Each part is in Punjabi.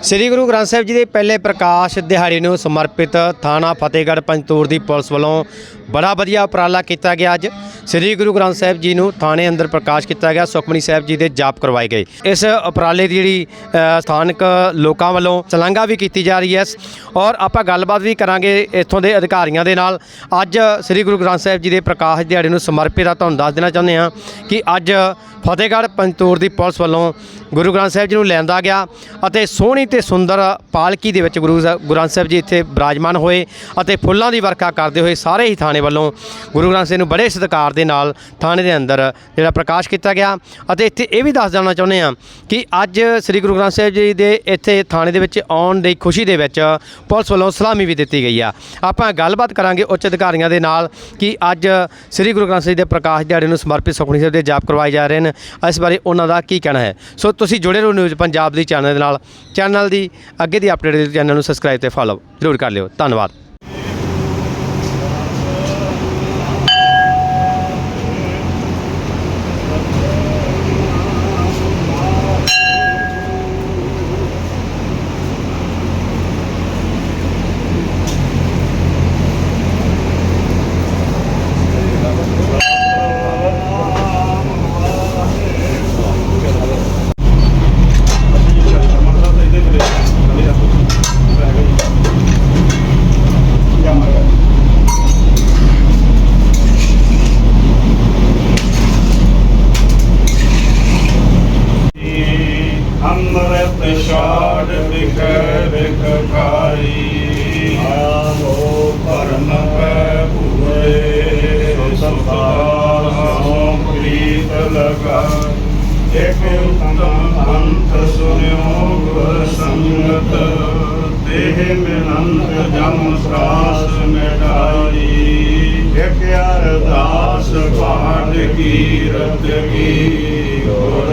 ਸ੍ਰੀ ਗੁਰੂ ਗ੍ਰੰਥ ਸਾਹਿਬ ਜੀ ਦੇ ਪਹਿਲੇ ਪ੍ਰਕਾਸ਼ ਦਿਹਾੜੇ ਨੂੰ ਸਮਰਪਿਤ ਥਾਣਾ ਫਤਿਹਗੜ੍ਹ ਪੰਜਤੂਰ ਦੀ ਪੁਲਿਸ ਵੱਲੋਂ ਬੜਾ ਵਧੀਆ ਉਪਰਾਲਾ ਕੀਤਾ ਗਿਆ ਅੱਜ। ਸ੍ਰੀ ਗੁਰੂ ਗ੍ਰੰਥ ਸਾਹਿਬ ਜੀ ਨੂੰ ਥਾਣੇ ਅੰਦਰ ਪ੍ਰਕਾਸ਼ ਕੀਤਾ ਗਿਆ। ਸੁਖਮਨੀ ਸਾਹਿਬ ਜੀ ਦੇ ਜਾਪ ਕਰਵਾਏ ਗਏ। ਇਸ ਉਪਰਾਲੇ ਦੀ ਜਿਹੜੀ ਸਥਾਨਕ ਲੋਕਾਂ ਵੱਲੋਂ ਸ਼ਲਾਘਾ ਵੀ ਕੀਤੀ ਜਾ ਰਹੀ ਹੈ। ਔਰ ਆਪਾਂ ਗੱਲਬਾਤ ਵੀ ਕਰਾਂਗੇ ਇੱਥੋਂ ਦੇ ਅਧਿਕਾਰੀਆਂ ਦੇ ਨਾਲ। ਅੱਜ ਸ੍ਰੀ ਗੁਰੂ ਗ੍ਰੰਥ ਸਾਹਿਬ ਜੀ ਦੇ ਪ੍ਰਕਾਸ਼ ਦਿਹਾੜੇ ਨੂੰ ਸਮਰਪਿਤ ਆ, ਤੁਹਾਨੂੰ ਦੱਸ ਦੇਣਾ ਚਾਹੁੰਦੇ ਹਾਂ ਕਿ ਅੱਜ ਫਤਿਹਗੜ੍ਹ ਪੰਤੂਰ ਦੀ ਪੁਲਿਸ ਵੱਲੋਂ ਗੁਰੂ ਗ੍ਰੰਥ ਸਾਹਿਬ ਜੀ ਨੂੰ ਲਿਆਂਦਾ ਗਿਆ ਅਤੇ ਸੋਹਣੀ ਤੇ ਸੁੰਦਰ ਪਾਲਕੀ ਦੇ ਵਿੱਚ ਗੁਰੂ ਸਾਹਿਬ- ਗੁਰੂ ਗ੍ਰੰਥ ਸਾਹਿਬ ਜੀ ਇੱਥੇ ਬਿਰਾਜਮਾਨ ਹੋਏ ਅਤੇ ਫੁੱਲਾਂ ਦੀ ਵਰਖਾ ਕਰਦੇ ਹੋਏ ਸਾਰੇ ਹੀ ਥਾਣੇ ਵੱਲੋਂ ਗੁਰੂ ਗ੍ਰੰਥ ਸਾਹਿਬ ਨੂੰ ਬੜੇ ਸਤਿਕਾਰ ਦੇ ਨਾਲ ਥਾਣੇ ਦੇ ਅੰਦਰ ਜਿਹੜਾ ਪ੍ਰਕਾਸ਼ ਕੀਤਾ ਗਿਆ। ਅਤੇ ਇੱਥੇ ਇਹ ਵੀ ਦੱਸ ਦੇਣਾ ਚਾਹੁੰਦੇ ਹਾਂ ਕਿ ਅੱਜ ਸ੍ਰੀ ਗੁਰੂ ਗ੍ਰੰਥ ਸਾਹਿਬ ਜੀ ਦੇ ਇੱਥੇ ਥਾਣੇ ਦੇ ਵਿੱਚ ਆਉਣ ਦੀ ਖੁਸ਼ੀ ਦੇ ਵਿੱਚ ਪੁਲਿਸ ਵੱਲੋਂ ਸਲਾਮੀ ਵੀ ਦਿੱਤੀ ਗਈ ਆ। ਆਪਾਂ ਗੱਲਬਾਤ ਕਰਾਂਗੇ ਉੱਚ ਅਧਿਕਾਰੀਆਂ ਦੇ ਨਾਲ ਕਿ ਅੱਜ ਸ੍ਰੀ ਗੁਰੂ ਗ੍ਰੰਥ ਸਾਹਿਬ ਦੇ ਪ੍ਰਕਾਸ਼ ਦਿਹਾੜੇ ਨੂੰ ਸਮਰਪਿਤ ਸੁਖਮਨੀ ਸਾਹਿਬ ਦੇ ਜਾਪ ਕਰਵਾਏ ਜਾ ਰਹੇ ਨੇ। ਇਸ ਬਾਰੇ ਉਹਨਾਂ ਦਾ ਕੀ ਕਹਿਣਾ ਹੈ? ਸੋ ਤੁਸੀਂ ਜੁੜੇ ਰਹੋ ਨਿਊਜ਼ ਪੰਜਾਬ ਦੀ ਚੈਨਲ ਦੇ ਨਾਲ। ਚੈਨਲ ਦੀ ਅੱਗੇ ਦੀ ਅਪਡੇਟ ਦੇ ਚੈਨਲ ਨੂੰ ਸਬਸਕ੍ਰਾਈਬ ਤੇ ਫਾਲੋ ਜ਼ਰੂਰ ਕਰ ਲਿਓ। ਧੰਨਵਾਦ। ਇਕ ਉਤਮ ਅੰਤ ਸੁਨਿਓ ਗੁਰ ਸੰਗਤ ਦੇਹ ਮਿਲੰਤ ਜਮ ਸਰਾਸ ਮਿਟਾਈ ਇਕ ਅਰਦਾਸ ਪਾਠ ਕੀਰਤ ਕੀ ਗੁਰ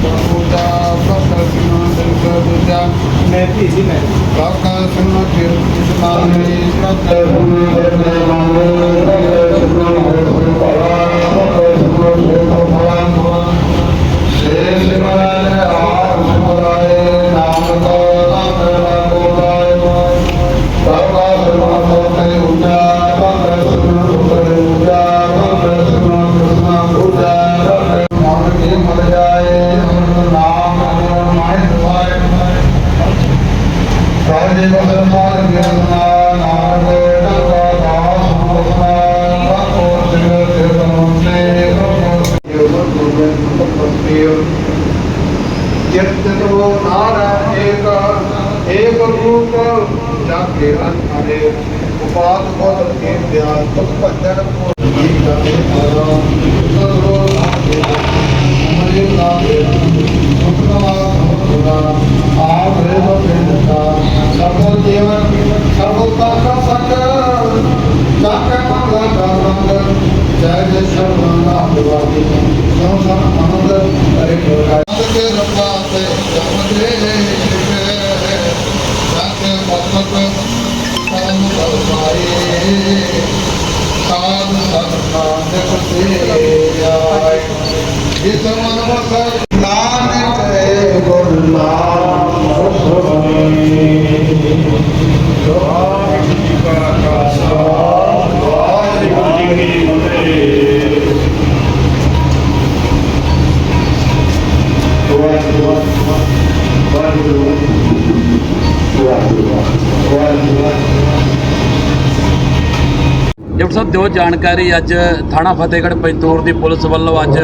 ਮੈਂ ਭੀਜੀ ਜਿਤਨੋ ਨਾਰ ਏਕ ਏਕ ਰੂਪ ਜਾਕੇ ਅਨਹਰੇ ਉਪਾਦ ਕੋਤ ਕੇ ਧਿਆਨ ਤੁਕ ਭਜਨ ਕੋ ਜੀ ਕਰੇ ਰੰਗ ਜੈ ਜੈ ਸਰਬ ਨਾਮ ਦਿਵਾਦੀ ਸੋ ਸਮ ਆਨੰਦ ਕਰੇ ਕੋਰਾ ਕੇ ਰੱਬਾ ਤੇ ਜਮ ਡਾਕਟਰ ਸਾਹਿਬ, ਦਿਓ ਜਾਣਕਾਰੀ ਅੱਜ ਥਾਣਾ ਫਤਿਹਗੜ੍ਹ ਪੈਂਤੂਰ ਦੀ ਪੁਲਿਸ ਵੱਲੋਂ ਅੱਜ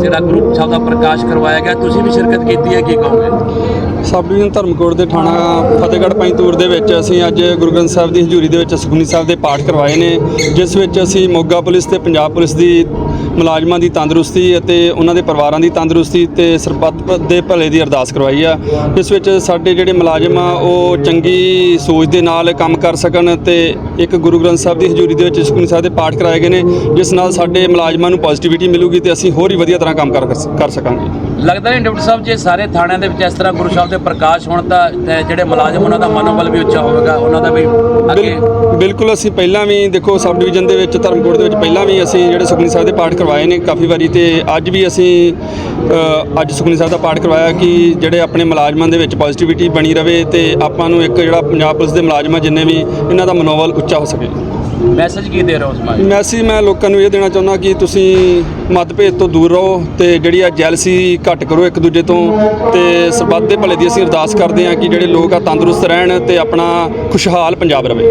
ਜਿਹੜਾ ਗਰੁੱਪ ਸਾਹਿਬ ਦਾ ਪ੍ਰਕਾਸ਼ ਕਰਵਾਇਆ ਗਿਆ। ਤੁਸੀਂ ਵੀ ਸ਼ਿਰਕਤ ਕੀਤੀ ਹੈ, ਕੀ ਕਹੋਗੇ? ਸਬ ਡਿਵੀਜ਼ਨ ਧਰਮਕੋਟ ਦੇ ਥਾਣਾ ਫਤਿਹਗੜ੍ਹ ਪੰਜਤੂਰ ਦੇ ਵਿੱਚ ਅਸੀਂ ਅੱਜ ਗੁਰੂ ਗ੍ਰੰਥ ਸਾਹਿਬ ਦੀ ਹਜ਼ੂਰੀ ਦੇ ਵਿੱਚ ਸੁਖਮਨੀ ਸਾਹਿਬ ਦੇ ਪਾਠ ਕਰਵਾਏ ਨੇ, ਜਿਸ ਵਿੱਚ ਅਸੀਂ ਮੋਗਾ ਪੁਲਿਸ ਤੇ ਪੰਜਾਬ ਪੁਲਿਸ ਦੀ ਮੁਲਾਜ਼ਮਾਂ ਦੀ ਤੰਦਰੁਸਤੀ ਅਤੇ ਉਹਨਾਂ ਦੇ ਪਰਿਵਾਰਾਂ ਦੀ ਤੰਦਰੁਸਤੀ ਤੇ ਸਰਬੱਤ ਦੇ ਭਲੇ ਦੀ ਅਰਦਾਸ ਕਰਵਾਈ ਆ। ਇਸ ਵਿੱਚ ਸਾਡੇ ਜਿਹੜੇ ਮੁਲਾਜ਼ਮ ਆ, ਉਹ ਚੰਗੀ ਸੋਚ ਦੇ ਨਾਲ ਕੰਮ ਕਰ ਸਕਣ ਤੇ ਇੱਕ ਗੁਰੂ ਗ੍ਰੰਥ ਸਾਹਿਬ ਦੀ ਹਜ਼ੂਰੀ ਦੇ ਵਿੱਚ ਸੁਖਮਨੀ ਸਾਹਿਬ ਦੇ ਪਾਠ ਕਰਾਏ ਗਏ ਨੇ, ਜਿਸ ਨਾਲ ਸਾਡੇ ਮੁਲਾਜ਼ਮਾਂ ਨੂੰ ਪੋਜ਼ਿਟਿਵਿਟੀ ਮਿਲੂਗੀ ਤੇ ਅਸੀਂ ਹੋਰ ਹੀ ਵਧੀਆ ਤਰ੍ਹਾਂ ਕੰਮ ਕਰ ਕਰ ਸਕਾਂਗੇ। ਲੱਗਦਾ ਨਹੀਂ ਡਾਕਟਰ ਸਾਹਿਬ ਜੇ, ਸਾਰੇ ਥਾਣਿਆਂ ਦੇ ਵਿੱਚ ਇਸ ਤਰ੍ਹਾਂ ਗੁਰੂ ਸਾਹਿਬ ਦੇ ਪ੍ਰਕਾਸ਼ ਹੋਣ ਤਾਂ ਤੇ ਜਿਹੜੇ ਮੁਲਾਜ਼ਮ ਉਹਨਾਂ ਦਾ ਮਨੋਬਲ ਵੀ ਉੱਚਾ ਹੋਵੇਗਾ, ਉਹਨਾਂ ਦਾ ਵੀ ਅੱਗੇ। ਬਿਲਕੁਲ ਅਸੀਂ ਪਹਿਲਾਂ ਵੀ ਦੇਖੋ, ਸਬ ਡਿਵੀਜ਼ਨ ਦੇ ਵਿੱਚ, ਧਰਮਕੋਟ ਦੇ ਵਿੱਚ ਪਹਿਲਾਂ ਵੀ ਅਸੀਂ ਜਿਹੜੇ ਸੁਖਮਨੀ ਸਾਹਿਬ ਦੇ ਪਾਠ ਕਰਵਾਏ ਨੇ ਕਾਫੀ ਵਾਰੀ, ਤੇ ਅੱਜ ਵੀ ਅਸੀਂ ਅੱਜ ਸੁਖਮਨੀ ਸਾਹਿਬ ਦਾ ਪਾਠ ਕਰਵਾਇਆ ਕਿ ਜਿਹੜੇ ਆਪਣੇ ਮੁਲਾਜ਼ਮਾਂ ਦੇ ਵਿੱਚ ਪੋਜ਼ਿਟਿਵਿਟੀ ਬਣੀ ਰਵੇ ਤੇ ਆਪਾਂ ਨੂੰ ਇੱਕ ਜਿਹੜਾ ਪੰਜਾਬ ਪੁਲਿਸ ਦੇ ਮੁਲਾਜ਼ਮ ਜਿੰਨੇ ਵੀ ਇਹਨਾਂ ਦਾ ਮਨੋਬਲ ਉੱਚਾ ਹੋ ਸਕੇ ਮੈਸੇਜ ਕੀ ਦੇ ਰਹੇ ਹੋ ਸਮਾਜ? ਮੈਸੇਜ ਮੈਂ ਲੋਕਾਂ ਨੂੰ ਇਹ ਦੇਣਾ ਚਾਹੁੰਦਾ ਕਿ ਤੁਸੀਂ ਮਤਭੇਦ ਤੋਂ ਦੂਰ ਰਹੋ ਤੇ ਜਿਹੜੀ ਆ ਜੈਲਸੀ ਘੱਟ ਕਰੋ ਇੱਕ ਦੂਜੇ ਤੋਂ ਤੇ ਸਰਬੱਤ ਦੇ ਭਲੇ ਦੀ ਅਸੀਂ ਅਰਦਾਸ ਕਰਦੇ ਹਾਂ ਕਿ ਜਿਹੜੇ ਲੋਕ ਆ ਤੰਦਰੁਸਤ ਰਹਿਣ ਤੇ ਆਪਣਾ ਖੁਸ਼ਹਾਲ ਪੰਜਾਬ ਰਵੇ